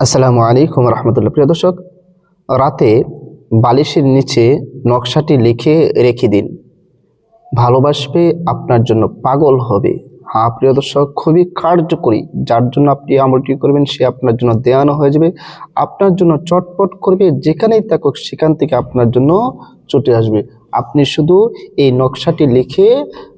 আসসালামু আলাইকুম রহমতুল্লাহ। প্রিয় দর্শক, রাতে বালিশের নিচে নকশাটি লিখে রেখে দিন। ভালোবাসবে আপনার জন্য পাগল হবে। হ্যাঁ প্রিয় দর্শক, খুবই কার্যকরী। যার জন্য আপনি আমলটি করবেন, সে আপনার জন্য দেয়ানো হয়ে যাবে। আপনার জন্য চটপট করবে, যেখানেই থাকুক, সেখান থেকে আপনার জন্য ছুটে আসবে। আপনি শুধু এই নকশাটি লিখে,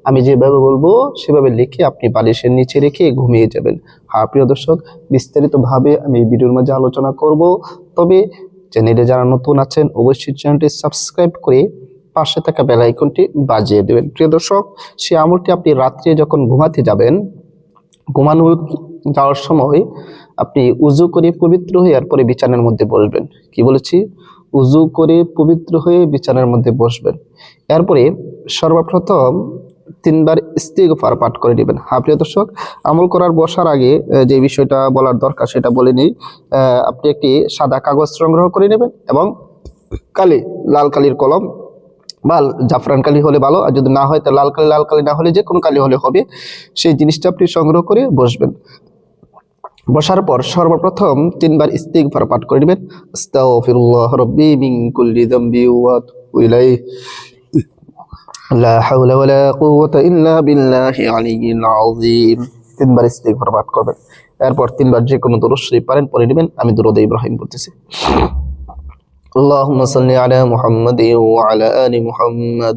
আমি যেভাবে বলব, সেভাবে লিখে আপনি বালিশের নিচে রেখে ঘুমিয়ে যাবেন। হ্যাঁ প্রিয় দর্শক, বিস্তারিতভাবে আমি এই ভিডিওর মাঝে আলোচনা করব। তবে চ্যানেলে যারা নতুন আছেন, অবশ্যই চ্যানেলটি সাবস্ক্রাইব করে পাশে থাকা বেল আইকনটি বাজিয়ে দেবেন। প্রিয় দর্শক, সেই আমলটি আপনি রাত্রে যখন ঘুমাতে যাবেন, ঘুমানো যাওয়ার সময় আপনি উজু করে পবিত্র হয়ে এরপরে বিছানার মধ্যে বসবেন। কি বলেছি? উজু করে পবিত্র হয়ে বিছানার মধ্যে বসবেন। এরপরে সর্বপ্রথম তিনবার ইস্তিগফার পাঠ করে নেবেন। হ্যাঁ দর্শক, আমল করার বসার আগে যে বিষয়টা বলার দরকার সেটা বলে নিই। আপনি একটি সাদা কাগজ সংগ্রহ করে নেবেন এবং কালি, লাল কালির কলম বা জাফরান কালি হলে ভালো, আর যদি না হয়, তা লাল কালি লাল কালি না হলে যে কোনো কালি হলে হবে। সেই জিনিসটা আপনি সংগ্রহ করে বসবেন। বসার পর সর্বপ্রথম তিনবার ইস্তিগফার পাঠ করে নেবেন আস্তাগফিরুল্লাহ রাব্বি মিন কুল্লি যামবি ওয়া আতুবু ইলাইহি লা হাওলা ওয়ালা কুওয়াতা ইল্লা বিল্লাহি আলিয়্যিল আযীম তিনবার ইস্তিগফার পাঠ করবেন এরপর তিনবার যে কোনো দরুদ শরীফ পারেন পড়ে নেবেন আমি দরুদ ইব্রাহিম পড়তেছি اللهم صل على محمد وعلى آل محمد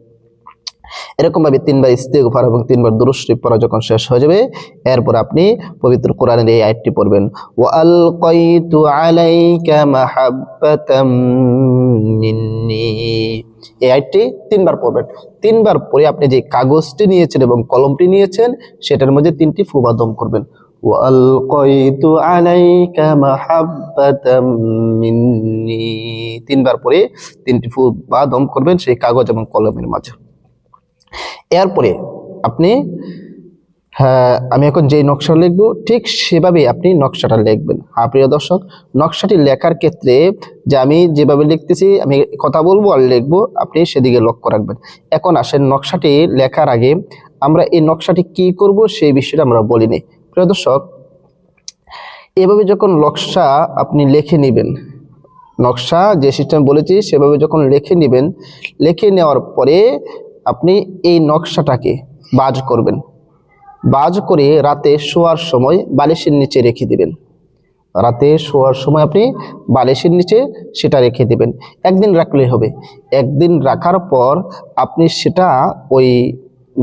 এরকম ভাবে তিনবার ইস্তেগফার এবং তিনবার দুরূদ শরীফ পড়া যখন শেষ হয়ে যাবে, এরপর আপনি পবিত্র কোরআনের এই আয়াতটি পড়বেন। ওয়া আলকাইতু আলাইকা মাহাব্বাতাম মিন্নি। এই আয়াতটি তিনবার পড়বেন। তিনবার পরে আপনি যে কাগজটি নিয়েছেন এবং কলমটি নিয়েছেন, সেটার মধ্যে তিনটি ফুবাদম করবেন। আলকাইতু আলাইকা মাহাব্বাতাম মিন্নি। তিনবার পরে তিনটি ফু বা দম করবেন সেই কাগজ এবং কলমের মাঝে। এরপরে আপনি হ্যাঁ আমি এখন যে নকশা লিখব, ঠিক সেভাবেই আপনি নকশাটা লিখবেন। হ্যাঁ প্রিয় দর্শক, নকশাটি লেখার ক্ষেত্রে যে আমি যেভাবে লিখতেছি, আমি কথা বলব আর লিখব, আপনি সেদিকে লক্ষ্য রাখবেন। এখন আসেন নকশাটি লেখার আগে আমরা এই নকশাটি কি করব সেই বিষয়টা আমরা বলিনি প্রিয় দর্শক, এভাবে যখন নকশা আপনি লিখে নেবেন, নকশা যে সিস্টেম বলেছি, সেভাবে যখন লিখে নেবেন, লিখে নেওয়ার পরে আপনি এই নকশাটাকে বাজ করবেন। বাজ করে রাতে শোয়ার সময় বালিশের নিচে রেখে দিবেন। রাতে শোয়ার সময় আপনি বালিশের নিচে সেটা রেখে দিবেন। একদিন রাখলেই হবে। একদিন রাখার পর আপনি সেটা ওই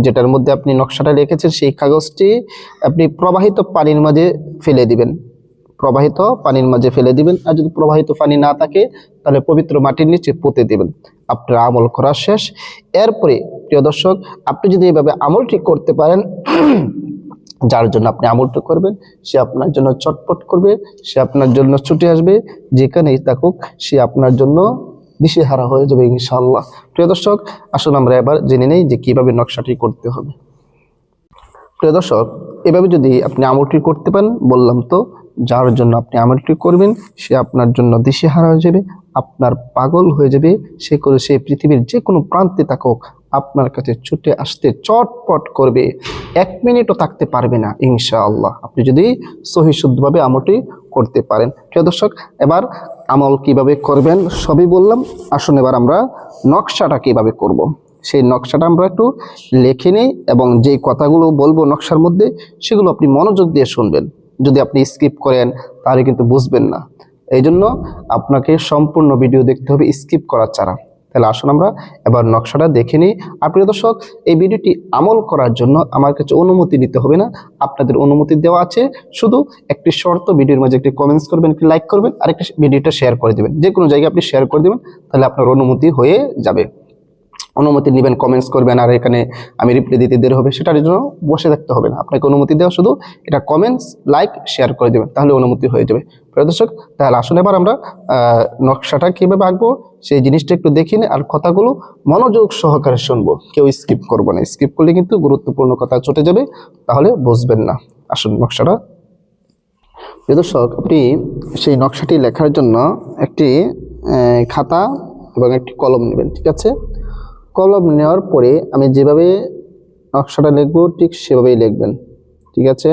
যেটার মধ্যে আপনি নকশাটা রেখেছেন সেই কাগজটি আপনি প্রবাহিত পানির মাঝে ফেলে দিবেন। প্রবাহিত পানির মাঝে ফেলে দিবেন। আর যদি প্রবাহিত পানি না থাকে, তাহলে পবিত্র মাটির নিচে পুঁতে দিবেন। আপনার আমল করা শেষ। এরপরে, প্রিয় দর্শক, আপনি যদি এইভাবে আমলটি করতে পারেন, যার জন্য আপনি আমলটি করবেন, সে আপনার জন্য চটপট করবে, সে আপনার জন্য ছুটে আসবে, যেখানেই থাকুক, সে আপনার জন্য দিশেহারা হয়ে যাবে, ইনশাআল্লাহ। প্রিয় দর্শক, আসুন আমরা এবার জেনে নেই যে কীভাবে নকশাটি করতে হবে। প্রিয় দর্শক, এভাবে যদি আপনি আমলটি করতে পারেন, বললাম তো যার জন্য আপনি আমলটি করবেন, সে আপনার জন্য দিশেহারা হয়ে যাবে, আপনার পাগল হয়ে যাবে, সে করে সে পৃথিবীর যে কোনো প্রান্তে থাকুক, আপনার কাছে ছুটে আসতে চটপট করবে, এক মিনিটও থাকতে পারবে না, ইনশাআল্লাহ। আপনি যদি সহি শুদ্ধভাবে আমলটি করতে পারেন। প্রিয় দর্শক, এবার আমল কীভাবে করবেন সবই বললাম। আসুন এবার আমরা নকশাটা কীভাবে করব। সেই নকশাটা আমরা একটু লিখে নিই এবং যে কথাগুলো বলব নকশার মধ্যে, সেগুলো আপনি মনোযোগ দিয়ে শুনবেন। যদি আপনি স্কিপ করেন, তাহলে কিন্তু বুঝবেন না। এই জন্য আপনাকে সম্পূর্ণ ভিডিও দেখতে হবে স্কিপ করার ছাড়া। তাহলে আসুন আমরা এবার নকশাটা দেখে নিই। প্রিয় দর্শক, এই ভিডিওটি আমল করার জন্য আমার কাছে অনুমতি নিতে হবে না। আপনাদের অনুমতি দেওয়া আছে। শুধু একটি শর্ত ভিডিওর মাঝে একটি কমেন্টস করবেন, একটি লাইক করবেন আর একটি ভিডিওটা শেয়ার করে দেবেন। যে কোনো জায়গায় আপনি শেয়ার করে দেবেন, তাহলে আপনার অনুমতি হয়ে যাবে। অনুমতি নেবেন কমেন্টস করবেন, আর এখানে আমি রিপ্লাই দিতে দেরি হবে সেটার জন্য বসে থাকতে হবে না। আপনাকে অনুমতি দেওয়া শুধু এটা কমেন্টস লাইক শেয়ার করে দেবেন, তাহলে অনুমতি হয়ে যাবে। প্রিয় দর্শক, তাহলে আসুন এবার আমরা নকশাটা কীভাবে আঁকবো, সেই জিনিসটা একটু দেখি আর কথাগুলো মনোযোগ সহকারে শুনব। কেউ স্কিপ করব না। স্কিপ করলে কিন্তু গুরুত্বপূর্ণ কথা চটে যাবে, তাহলে বুঝবেন না। আসুন নকশাটা। প্রিয় দর্শক, আপনি সেই নকশাটি লেখার জন্য একটি খাতা এবং একটি কলম নেবেন, ঠিক আছে? কলম নেওয়ার পরে আমি যেভাবে নকশাটা লিখব, ঠিক সেভাবেই লিখবেন। ঠিক আছে?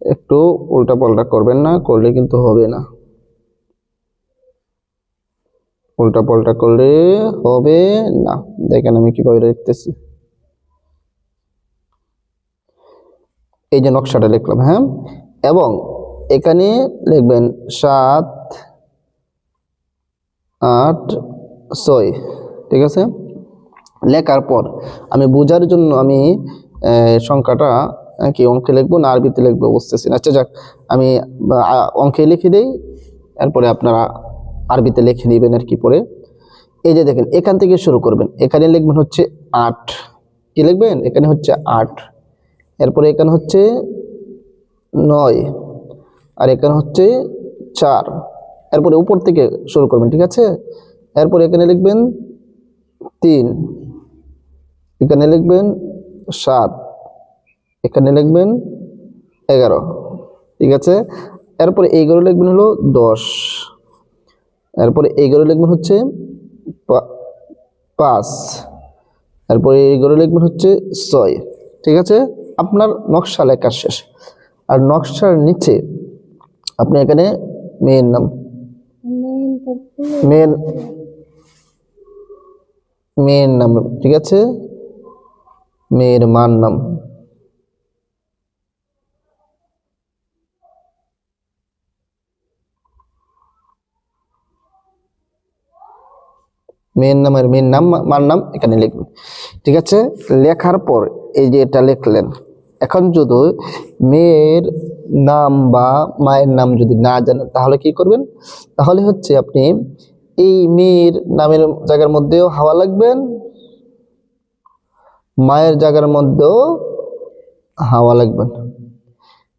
একটু উল্টা পাল্টা করবেন না, করলে কিন্তু হবে না। উল্টা পাল্টা করলে হবে না। দেখেন আমি কীভাবে লিখতেছি। এই যে নকশাটা লিখলাম হ্যাঁ? এবং এখানে লিখবেন সাত, আট, ছয়। ঠিক আছে? লেখার পর আমি বোঝার জন্য আমি সংখ্যাটা কি অঙ্কে লিখব না আরবিতে লিখব, বুঝতেছি না। আচ্ছা যাক, আমি অঙ্কে লিখে দিই, এরপরে আপনারা আরবিতে লিখে নেবেন আর কি পরে। এই যে দেখেন, এখান থেকে শুরু করবেন। এখানে লিখবেন হচ্ছে আট। কি লিখবেন? এখানে হচ্ছে আট। এরপরে এখানে হচ্ছে নয়। আর এখানে হচ্ছে চার। এরপরে উপর থেকে শুরু করবেন, ঠিক আছে? এরপরে এখানে লিখবেন তিন। এখানে লিখবেন সাত এখানে লিখবেন এগারো ঠিক আছে? এরপরে এইগুলো লিখবেন হলো দশ এরপরে এইগুলো লিখবেন হচ্ছে পাঁচ তারপরে এইগুলো লিখবেন হচ্ছে ছয় ঠিক আছে? আপনার নকশা লেখা শেষ। আর নকশার নিচে আপনি এখানে মেয়ের নাম মেয়ের মেয়ের নাম ঠিক আছে? মেয়ের মার নাম। মেয়ের নাম আর মেয়ের নাম, মার নাম এখানে লিখবেন। ঠিক আছে? লেখার পর এই যে এটা লিখলেন, এখন যদি মেয়ের নাম বা মায়ের নাম যদি না জানেন, তাহলে কি করবেন? তাহলে হচ্ছে আপনি এই মেয়ের নামের জায়গার মধ্যেও হাওয়া লাগবেন মায়ের জায়গার মধ্যেও হাওয়া লাগবেন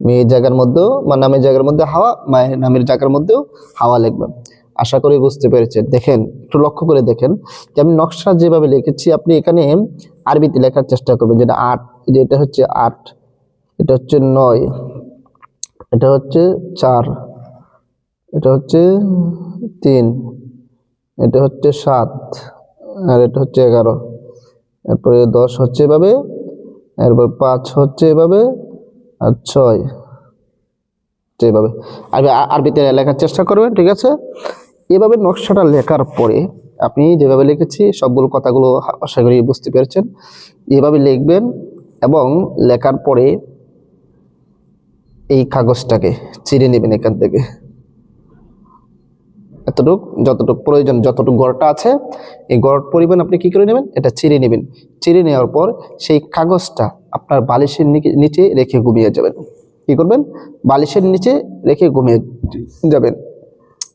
মেয়ের জায়গার মধ্যেও বা নামের জায়গার মধ্যে হাওয়া, মায়ের নামের জায়গার মধ্যেও হাওয়া লিখবেন আশা করি বুঝতে পেরেছেন দেখেন, একটু লক্ষ্য করে দেখেন যে আমি নকশা যেভাবে লিখেছি, আপনি এখানে আরবিতে লেখার চেষ্টা করবেন। যেটা আট যে এটা হচ্ছে আট, এটা হচ্ছে নয়, এটা হচ্ছে চার, এটা হচ্ছে তিন, এটা হচ্ছে সাত, আর এটা হচ্ছে এগারো। এরপরে দশ হচ্ছে এভাবে, এরপর পাঁচ হচ্ছে এভাবে, আর ছয় এভাবে। আরবি আরবিতে লেখার চেষ্টা করবেন, ঠিক আছে? এভাবে নকশাটা লেখার পরে আপনি যেভাবে লিখেছি, সবগুলো কথাগুলো আশা করি বুঝতে পেরেছেন। এভাবে লিখবেন এবং লেখার পরে এই কাগজটাকে চিরে নেবেন এখান থেকে। এতটুক যতটুক প্রয়োজন যতটুক গড়টা আছে এই গড় পরিমাণ আপনি কি করে নেবেন? এটা চিরে নেবেন। চিরে নেওয়ার পর সেই কাগজটা আপনার বালিশের নিচে রেখে ঘুমিয়ে যাবেন। কি করবেন? বালিশের নিচে রেখে ঘুমিয়ে যাবেন।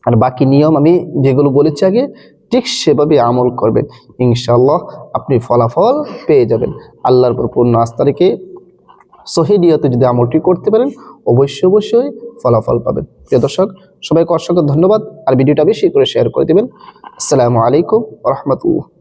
আর বাকি নিয়ম আমি যেগুলো বলেছি আগে ঠিক সেভাবে আমল করবেন। ইনশাল্লাহ আপনি ফলাফল পেয়ে যাবেন। আল্লাহর উপর পূর্ণ আস্থা রেখে সহিদিয়তে যদি আমলটি করতে পারেন, অবশ্যই অবশ্যই ফলাফল পাবেন। প্রিয় দর্শক, সবাইকে অসংখ্য ধন্যবাদ। আর ভিডিওটা বেশি করে শেয়ার করে দেবেন। আসসালামু আলাইকুম রহমতুল্লাহ।